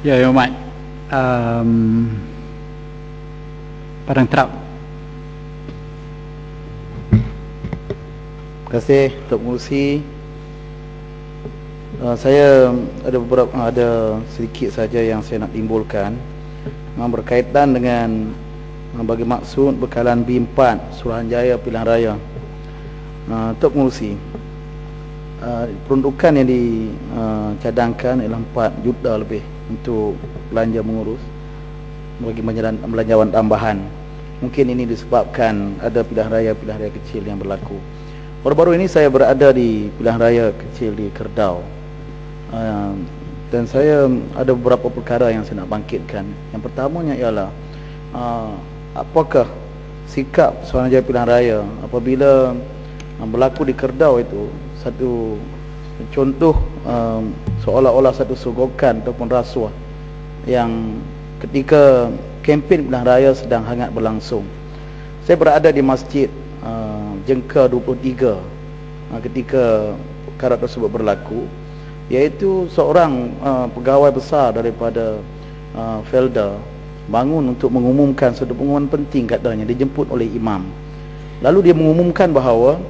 Ya, Yang Mat. Um, Padang Terap. Terima kasih Tok Pengurusi. Uh, saya ada beberapa ada sedikit saja yang saya nak timbulkan uh, berkaitan dengan uh, bagi maksud bekalan B4 Suruhanjaya Pilihan Raya. Uh, Tok Pengurusi. Uh, peruntukan yang dicadangkan uh, ialah 4 juta lebih untuk belanja mengurus bagi belanjawan tambahan. Mungkin ini disebabkan ada pilihan raya-pilihan raya kecil yang berlaku. Baru-baru ini saya berada di pilihan raya kecil di Kerdau. Uh, dan saya ada beberapa perkara yang saya nak bangkitkan. Yang pertamanya ialah uh, apakah sikap Suruhanjaya Pilihan Raya apabila uh, berlaku di Kerdau itu satu contoh seolah-olah satu sogokan ataupun rasuah yang ketika kempen pilihan raya sedang hangat berlangsung. Saya berada di masjid uh, Jengka 23 uh, ketika perkara tersebut berlaku iaitu seorang uh, pegawai besar daripada uh, Felda bangun untuk mengumumkan satu pengumuman penting katanya dijemput oleh imam. Lalu dia mengumumkan bahawa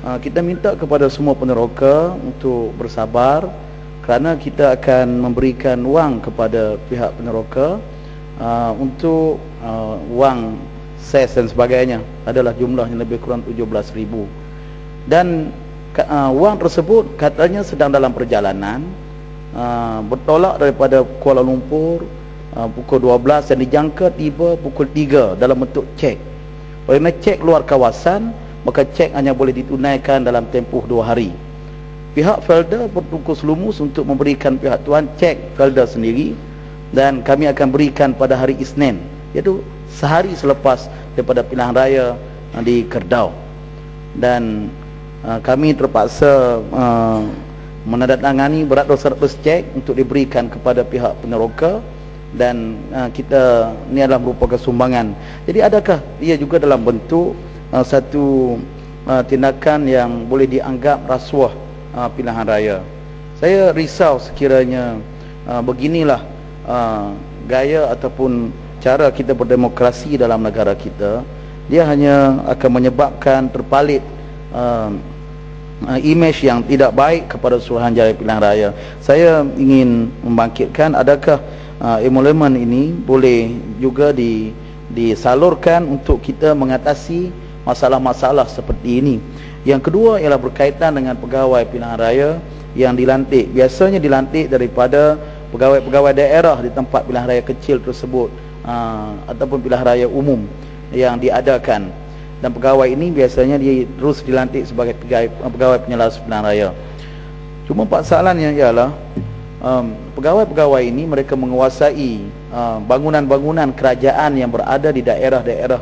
Ah, kita minta kepada semua peneroka untuk bersabar kerana kita akan memberikan wang kepada pihak peneroka uh, untuk uh, wang ses dan sebagainya. Adalah jumlahnya lebih kurang 17 ribu. Dan uh, wang tersebut katanya sedang dalam perjalanan uh, bertolak daripada Kuala Lumpur uh, pukul 12 dan dijangka tiba pukul 3 dalam bentuk cek. Oleh cek luar kawasan maka cek hanya boleh ditunaikan dalam tempoh dua hari pihak Felda bertungkus lumus untuk memberikan pihak tuan cek Felda sendiri dan kami akan berikan pada hari Isnin iaitu sehari selepas daripada pilihan raya uh, di Kerdau dan uh, kami terpaksa uh, menandatangani beratus-ratus cek untuk diberikan kepada pihak peneroka dan uh, kita ini adalah merupakan sumbangan. Jadi adakah ia juga dalam bentuk uh, satu uh, tindakan yang boleh dianggap rasuah uh, pilihan raya. Saya risau sekiranya uh, beginilah uh, gaya ataupun cara kita berdemokrasi dalam negara kita. Dia hanya akan menyebabkan terpalit uh, uh, imej yang tidak baik kepada Suruhanjaya Pilihan Raya. Saya ingin membangkitkan adakah uh, emolumen ini boleh juga di disalurkan untuk kita mengatasi masalah-masalah seperti ini. Yang kedua ialah berkaitan dengan pegawai pilihan raya yang dilantik. Biasanya dilantik daripada pegawai-pegawai daerah di tempat pilihan raya kecil tersebut ah, ataupun pilihan raya umum yang diadakan. Dan pegawai ini biasanya dia terus dilantik sebagai pegawai, pegawai penyelas pilihan raya. Cuma pasalannya ialah um, pegawai-pegawai ini mereka menguasai ah, bangunan-bangunan uh, kerajaan yang berada di daerah-daerah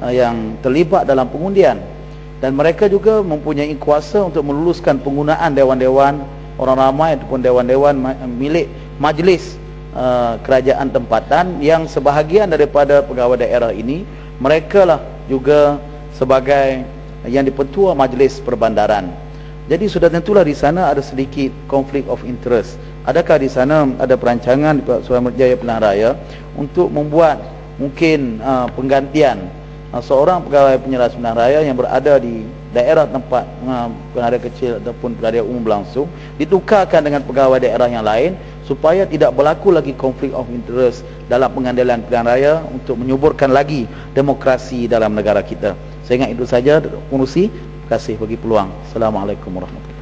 uh, yang terlibat dalam pengundian dan mereka juga mempunyai kuasa untuk meluluskan penggunaan dewan-dewan orang ramai ataupun dewan-dewan milik majlis uh, kerajaan tempatan yang sebahagian daripada pegawai daerah ini mereka lah juga sebagai yang dipetua majlis perbandaran. Jadi sudah tentulah di sana ada sedikit konflik of interest. Adakah di sana ada perancangan di Suramajaya Pilihan Raya untuk membuat mungkin uh, penggantian seorang pegawai penyelas pilihan raya yang berada di daerah tempat raya kecil ataupun raya umum berlangsung ditukarkan dengan pegawai daerah yang lain supaya tidak berlaku lagi konflik of interest dalam pengandalan pilihan raya untuk menyuburkan lagi demokrasi dalam negara kita. Saya ingat itu saja pengurusi. Terima kasih bagi peluang. Assalamualaikum warahmatullahi